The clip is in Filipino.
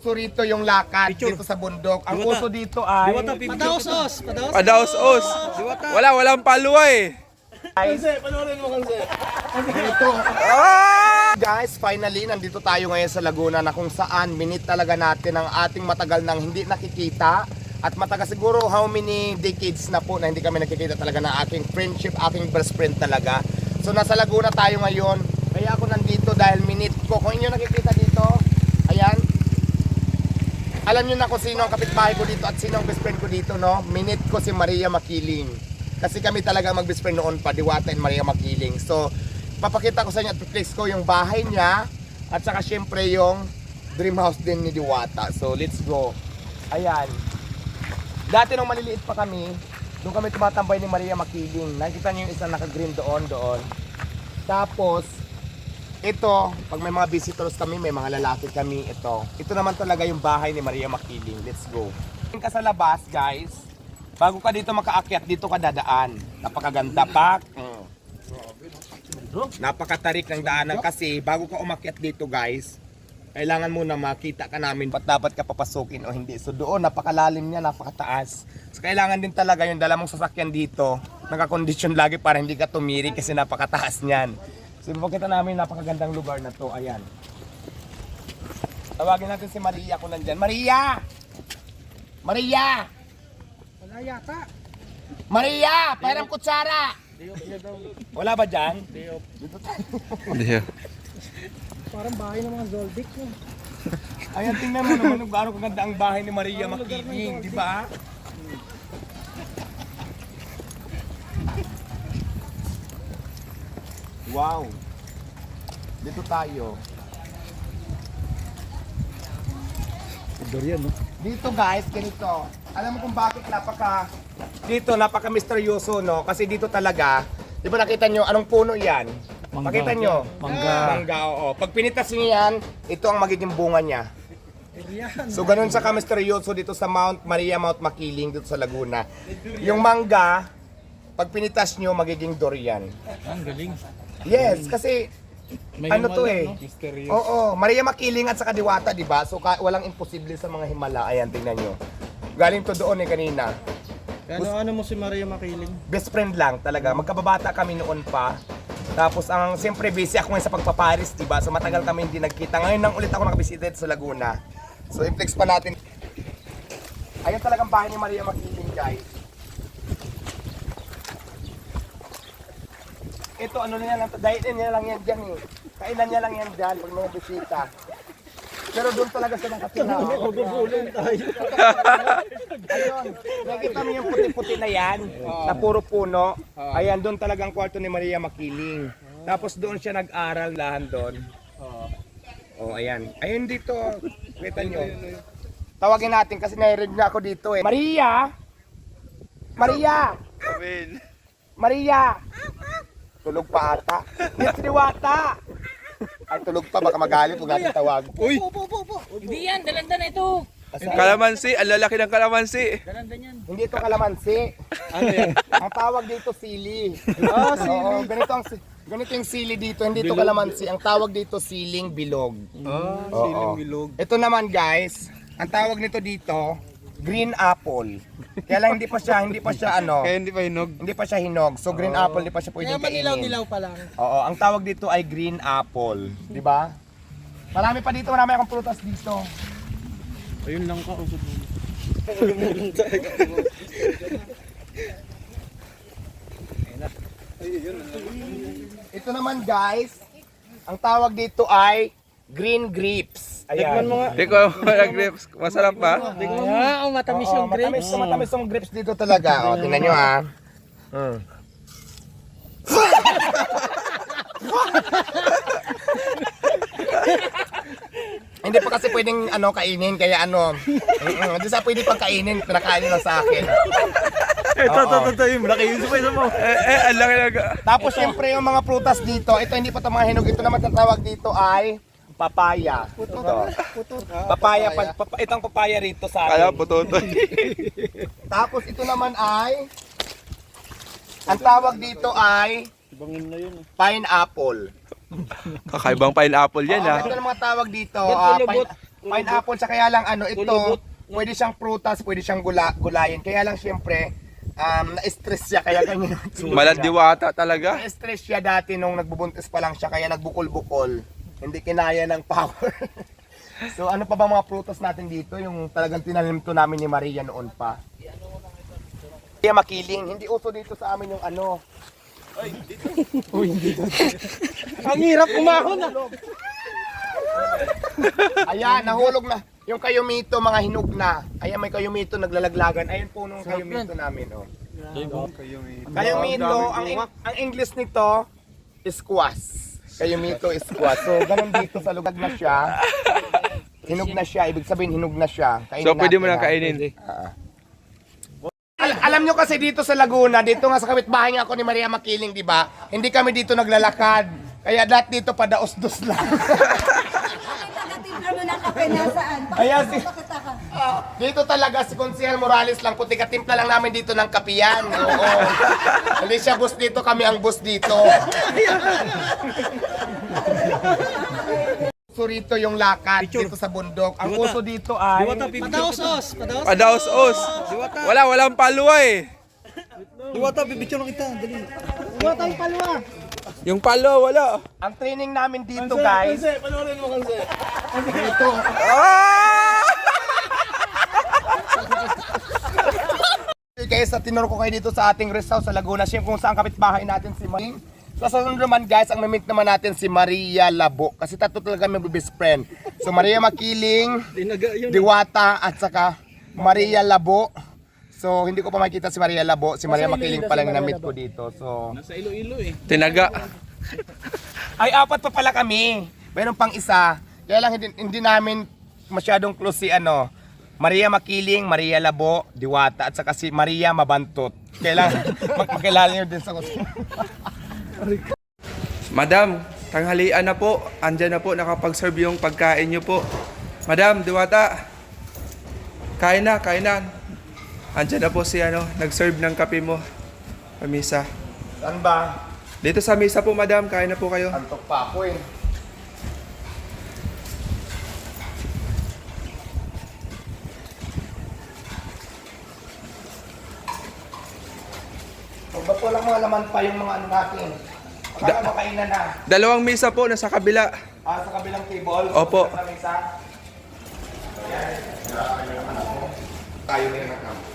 uso rito yung lakad dito sa bundok. Ang uso dito ay... Padaosos! Padaosos! Padaos-os. Wala, walang paluwa eh. Guys, finally, nandito tayo ngayon sa Laguna na kung saan minute talaga natin ang ating matagal nang hindi nakikita at matagal siguro how many decades na po na hindi kami nakikita talaga ng aking friendship, aking best friend talaga. So nasa Laguna tayo ngayon. Kaya ako nandito dahil minute ko. Kung inyo nakikita dito. Alam nyo na kung sino ang kapitbahay ko dito at sino ang best friend ko dito, no? Minute ko si Maria Makiling. Kasi kami talaga mag-best friend noon pa, Diwata and Maria Makiling. So, papakita ko sa inyo at flex ko yung bahay niya at saka syempre yung dream house din ni Diwata. So, let's go. Ayan. Dati nung maliliit pa kami, doon kami tumatambay ni Maria Makiling. Nakita niyo yung isang naka-green doon, doon. Tapos, ito, pag may mga visitors kami, may mga lalaki kami, ito. Ito naman talaga yung bahay ni Maria Makiling. Let's go. Ka sa labas, guys. Bago ka dito makaakyat, dito ka dadaan. Napakaganda pa. Mm. Napakatarik ng daanan kasi bago ka umakyat dito, guys, kailangan mo na makita ka namin ba't dapat ka papasukin o hindi. So doon, napakalalim niya, napakataas. So kailangan din talaga yung dala sasakyan dito, nakakondisyon lagi para hindi ka tumiri kasi napakataas niyan. So ipapakita namin napakagandang lugar na to. Ayan. Tawagin natin si Maria kung nandyan. Maria! Maria! Wala yata. Maria! Parang kutsara! Wala ba dyan? Dito tayo. Hindi. Parang bahay ng mga Zoldyck. No? Ayan, tingnan mo naman kung gaano kaganda ang bahay ni Maria Makiling, di ba? Wow. Dito tayo. Dorian, no? Dito guys, ganito. Alam mo kung bakit napaka dito napaka misteryoso no? Kasi dito talaga, 'di ba nakita nyo anong puno 'yan? Mangga. Pakita nyo. Mangga. Mangga, oo. Pag pinitas nyo yan, ito ang magiging bunga niya. So ganun sa kamisteryoso dito sa Mount Maria, Mount Makiling dito sa Laguna. Yung mangga, pag pinitas nyo, magiging durian. Ang galing. Yes, kasi May ano to eh. Mysterious. Oo, Maria Makiling at saka Diwata, di ba? So ka- walang imposible sa mga Himala. Ayan, tingnan nyo. Galing to doon eh kanina. Ano, ano mo si Maria Makiling? Best friend lang talaga. Magkababata kami noon pa. Tapos ang siyempre busy ako ngayon sa pagpaparis, di ba? So matagal kami hindi nagkita. Ngayon nang ulit ako nakabisita dito sa Laguna. So i-flex pa natin. Ayan talagang bahay ni Maria Makiling, guys. Ito ano na yan lang, dahil niya lang yan dyan eh. Kainan niya lang yan dyan pag mga bisita. Pero doon talaga siya nakatira. Gugulong tayo. Ayun, nakita mo yung puti-puti na yan, na puro puno. Ayan, doon talagang kwarto ni Maria Makiling. Tapos doon siya nag-aral lahan doon. Oh, ayan. Ayun dito, kita nyo. Tawagin natin kasi narinig na ako dito eh. Maria! Maria! Maria! Tulog pa ata. Yes, Diwata! Ay, tulog pa. Baka magalit. Huwag natin tawag. Uy! Hindi yan, dalanda na ito. Kalamansi, ang lalaki ng kalamansi. Dalanda niyan. Hindi ito kalamansi. ano yan? Ang tawag dito sili. Oh, sili. Oo, ganito ang si- ganito yung sili dito, hindi ito kalamansi. Ang tawag dito siling bilog. Ah, siling bilog. Ito naman guys, ang tawag nito dito green apple. Kaya lang hindi pa siya, hindi pa siya ano, Kaya hindi pa hinog. hindi pa siya hinog. So green apple, hindi pa siya pwedeng kainin. Manilaw-nilaw pa lang. Oo, ang tawag dito ay green apple, di ba? Marami pa dito, marami akong prutas dito. Ayun lang ka, usod mo. Ito naman guys, ang tawag dito ay green grapes. Ayan. mo nga. Hindi ko wala grapes. Masarap ba? Ah, oh, matamis Oo, yung grapes. Matamis, matamis yung grapes dito talaga. O, tingnan nyo ha. Mm. Hindi pa kasi pwedeng ano kainin kaya ano. Hindi sa pwede pang kainin, pinakain lang sa akin. Ito, Oo. ito, ito, yung malaki yung sabay mo. Eh, eh, ang laki. Tapos syempre yung mga prutas dito, ito hindi pa ito mga hinog, ito naman ang tawag dito ay papaya. Ito. Papaya, pa, papa, itong papaya rito sa akin. putotoy. Tapos ito naman ay ang tawag dito ay Bangin na yun. pineapple. Kakaibang pineapple yan Oo, ha. ito ang mga tawag dito. Ah, pine- Pineapple, sa kaya lang ano, ito, pwede siyang prutas, pwede siyang gula, gulayin. Kaya lang siyempre, um, na-stress siya, kaya ganyan. Maladiwata talaga. Na-stress siya dati nung nagbubuntis pa lang siya, kaya nagbukol-bukol. Hindi kinaya ng power. so ano pa ba mga prutas natin dito? Yung talagang tinanim to namin ni Maria noon pa. Kaya makiling, hindi uso dito sa amin yung ano. Ang hirap umahon ah. Ayan, nahulog na. Yung kayumito, mga hinog na. Ayan, may kayumito naglalaglagan. Ayun po nung kayumito namin, oh. Kayumito, ang, ang English nito, squash. Kayumito, squash. So, ganun dito sa lugar na siya. Hinog na siya, ibig sabihin hinog na siya. Kainin So pwede mo natin, nang ha? kainin. Al- alam nyo kasi dito sa Laguna, dito nga sa kapitbahay nga ako ni Maria Makiling, di ba? Hindi kami dito naglalakad. Kaya lahat dito padaos-dos lang. Nakatimpla mo ng kape nasaan? Ayan, si- Ka. Dito talaga si Consihal Morales lang, puti katimpla lang namin dito ng kapiyan. Oo. Hindi siya bus dito, kami ang bus dito. Uso rito yung lakad dito sa bundok. Ang uso dito ay... Padaos-os. Padaos. Padaos-os. Wala, walang paluwa eh. Diwata, bibidyo kita. Dali. Diwata yung palwa. Yung palo, wala. Ang training namin dito guys... panoorin mo kasi. Dito. Ah! Kaya sa tinuro ko kayo dito sa ating rest house sa Laguna, siyempre kung saan kapitbahay natin si Maring. Sa sunod naman guys, ang mamit naman natin si Maria Labo. Kasi tatlo talaga may best friend. So Maria Makiling, Dinaga yun. Diwata at saka Maria Labo. So hindi ko pa makita si Maria Labo, si Maria Makiling pa lang yung na-meet ko dito. So Sa Iloilo eh. Tinaga. ay apat pa pala kami. Meron pang isa. Kaya lang hindi, hindi namin masyadong close si ano, Maria Makiling, Maria Labo, Diwata at saka si Maria Mabantot. Kailangan mag- makilala niyo din sa Madam, tanghalian na po. Andyan na po, nakapag-serve yung pagkain nyo po. Madam, Diwata. Kain na, kain na. Andyan na po si ano, nag-serve ng kape mo. Pamisa. Saan ba? Dito sa misa po, madam. Kain na po kayo. Antok pa ako eh. Huwag ba po lang mga laman pa yung mga ano natin? Baka makainan na. Dalawang misa po, nasa kabila. Ah, sa kabilang table. Opo. Sa mesa. Ayan. Tayo na yun ang